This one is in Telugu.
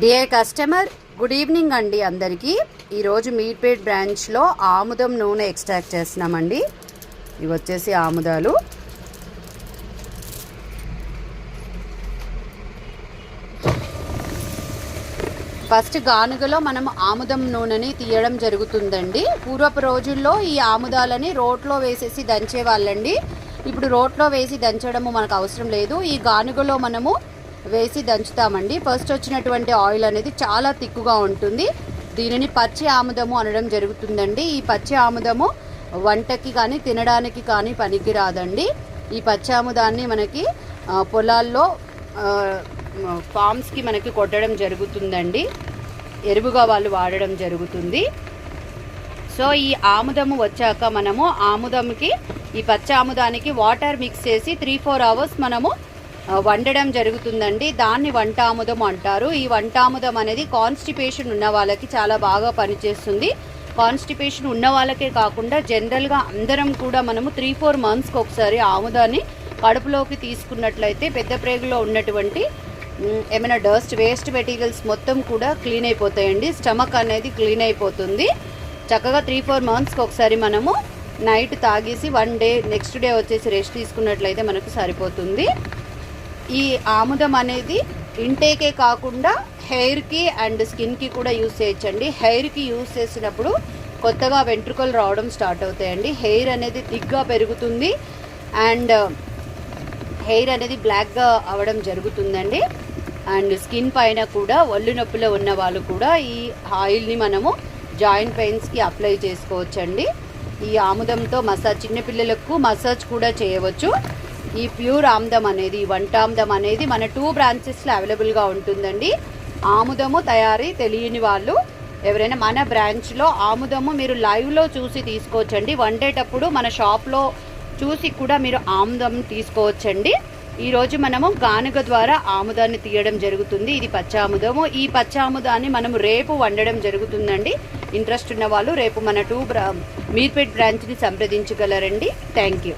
డియర్ కస్టమర్ గుడ్ ఈవినింగ్ అండి అందరికీ. ఈరోజు మీట్పేట్ బ్రాంచ్లో ఆముదం నూనె ఎక్స్ట్రాక్ట్ చేస్తున్నామండి. ఇవి వచ్చేసి ఆముదాలు. ఫస్ట్ గానుగలో మనం ఆముదం నూనెని తీయడం జరుగుతుందండి. పూర్వపు రోజుల్లో ఈ ఆముదాలని రోట్లో వేసేసి దంచేవాళ్ళండి. ఇప్పుడు రోట్లో వేసి దంచడము మనకు అవసరం లేదు. ఈ గానుగలో మనము వేసి దంచుతామండి. ఫస్ట్ వచ్చినటువంటి ఆయిల్ అనేది చాలా తిక్కుగా ఉంటుంది. దీనిని పచ్చి ఆముదము అనడం జరుగుతుందండి. ఈ పచ్చి ఆముదము వంటకి కానీ తినడానికి కానీ పనికిరాదండి. ఈ పచ్చి ఆముదాన్ని మనకి పొలాల్లో ఫామ్స్కి మనకి కొట్టడం జరుగుతుందండి. ఎరువుగా వాళ్ళు వాడడం జరుగుతుంది. సో ఈ ఆముదము వచ్చాక మనము ఆముదంకి ఈ పచ్చి ఆముదానికి వాటర్ మిక్స్ చేసి త్రీ ఫోర్ అవర్స్ మనము వండడం జరుగుతుందండి. దాన్ని వంట ఆముదం అంటారు. ఈ వంట ఆముదం అనేది కాన్స్టిపేషన్ ఉన్న వాళ్ళకి చాలా బాగా పనిచేస్తుంది. కాన్స్టిపేషన్ ఉన్న వాళ్ళకే కాకుండా జనరల్గా అందరం కూడా మనము త్రీ ఫోర్ మంత్స్కి ఒకసారి ఆముదాన్ని కడుపులోకి తీసుకున్నట్లయితే పెద్ద ప్రేగులో ఉన్నటువంటి ఏమైనా డస్ట్ వేస్ట్ మెటీరియల్స్ మొత్తం కూడా క్లీన్ అయిపోతాయండి. స్టమక్ అనేది క్లీన్ అయిపోతుంది. చక్కగా త్రీ ఫోర్ మంత్స్కి ఒకసారి మనము నైట్ తాగేసి వన్ డే నెక్స్ట్ డే వచ్చేసి రెస్ట్ తీసుకున్నట్లయితే మనకు సరిపోతుంది. ఈ ఆముదం అనేది ఇంటేకే కాకుండా హెయిర్కి అండ్ స్కిన్కి కూడా యూస్ చేయొచ్చండి. హెయిర్కి యూస్ చేసినప్పుడు కొత్తగా వెంట్రుకలు రావడం స్టార్ట్ అవుతాయండి. హెయిర్ అనేది థిక్గా పెరుగుతుంది అండ్ హెయిర్ అనేది బ్లాక్గా అవ్వడం జరుగుతుందండి. అండ్ స్కిన్ పైన కూడా ఒళ్ళు నొప్పిలో ఉన్న వాళ్ళు కూడా ఈ ఆయిల్ని మనము జాయింట్ పెయిన్స్కి అప్లై చేసుకోవచ్చండి. ఈ ఆముదంతో మసాజ్ చిన్నపిల్లలకు మసాజ్ కూడా చేయవచ్చు. ఈ ప్యూర్ ఆముదం అనేది వంట వంటాముదం అనేది మన టూ బ్రాంచెస్లో అవైలబుల్గా ఉంటుందండి. ఆముదము తయారీ తెలియని వాళ్ళు ఎవరైనా మన బ్రాంచ్లో ఆముదము మీరు లైవ్లో చూసి తీసుకోవచ్చండి. వండేటప్పుడు మన షాప్లో చూసి కూడా మీరు ఆముదం తీసుకోవచ్చండి. ఈరోజు మనము గానుగ ద్వారా ఆముదాన్ని తీయడం జరుగుతుంది. ఇది పచ్చాముదము ఈ పచ్చాముదాన్ని మనము రేపు వండడం జరుగుతుందండి. ఇంట్రెస్ట్ ఉన్న వాళ్ళు రేపు మన టూ బ్రా మీర్పేట్ బ్రాంచ్ని సంప్రదించగలరండి. Thank you.